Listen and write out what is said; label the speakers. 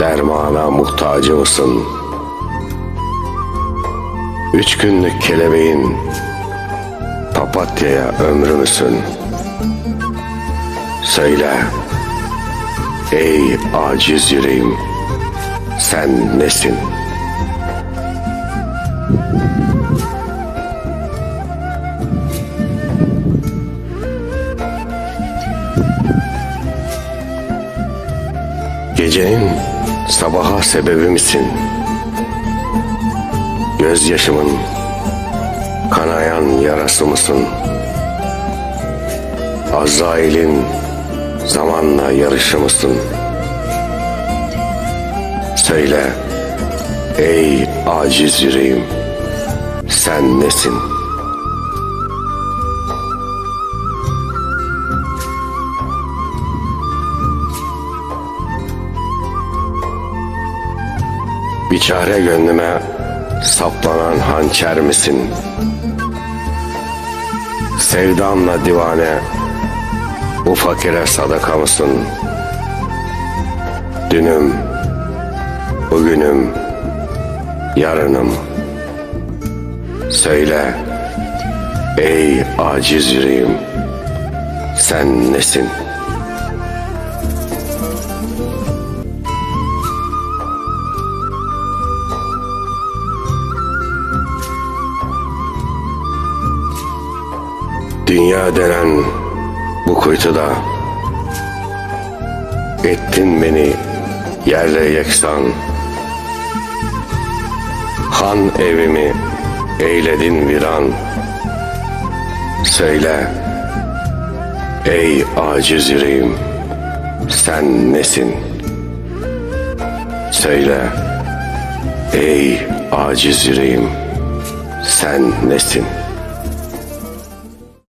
Speaker 1: dermana muhtacı mısın? Üç günlük kelebeğin papatyaya ömrü müsün? Söyle ey aciz yüreğim sen nesin? Gecenin sabaha sebebi misin? Gözyaşımın kanayan yarası mısın? Azrail'in zamanla yarışı mısın? Söyle ey aciz yüreğim sen nesin? Biçare gönlüme saplanan hançer misin? Sevdamla divane bu fakire sadaka mısın? Dünüm, bugünüm, yarınım. Söyle ey aciz yüreğim sen nesin? Dünya denen bu kuytuda Ettin beni yerle yeksan Han evimi eyledin viran Söyle ey aciz yüreğim sen nesin? Söyle ey aciz yüreğim sen nesin?